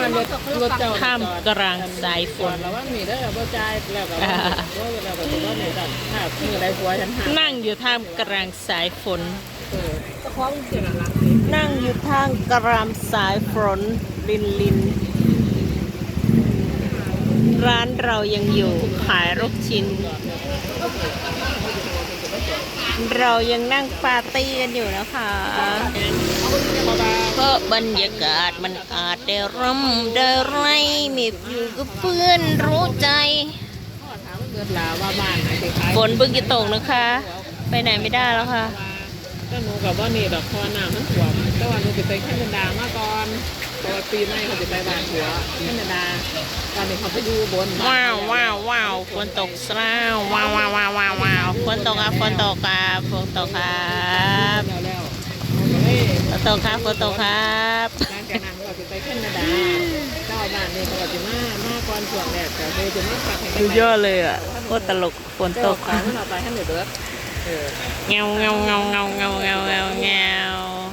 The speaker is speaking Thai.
่ารถรถเจ้าท่ามกลางสายฝนแล้วว่ามีได้แบบจ่ายแล้วก็ว่าแล้วก็ว่ามีกันถ้ามือไรผัวฉันหานั่งอยู่ท่ามกลางสายฝนนั่งอยู่ท่ามกลางสายฝนลินลินร้านเรายังอยู่ขายลูกชิ้น เรายังนั่งปาร์ตี้กันอยู่นะคะ ราะว่าเพราะบรรยากาศมันอาจได้ร่ำได้ไรมีอยู่กับเพื่อนรู้ใจพ่อถามว่าเกิดลาว่าบ้านไหนไปขายฝนเพิ่งจะตกนะคะ ไปไหนไม่ได้แล้วค่ะก็หนูกับว่านี่ดอกพอน้ำมันท่วมแต่ว่าหนูจะไปแคนาดามาก่อนเพราะว่าปีใหม่เขาจะไปบ้านผัวแคนาดาตอนนี้เขาไปอยู่บนบ้นว้าวว้าวว้าวฝนตกซะแล้วว้าวว้าวว้าวว้าวว้าวฝนตกครับฝนตกครับฝนตกครั ตกครับฝนตกครับหลังจากนั้นเราจะไปขั้นาดาเจ้าบ้านนี่เราจะมามาก่อนส่วนแดดแต่เราจะมาปักให้ดูยอะเลยอะโคตรตลกฝนตกครับเราไปให้หนูเด้อเงาเงาเงาเงาเงาเงาเงา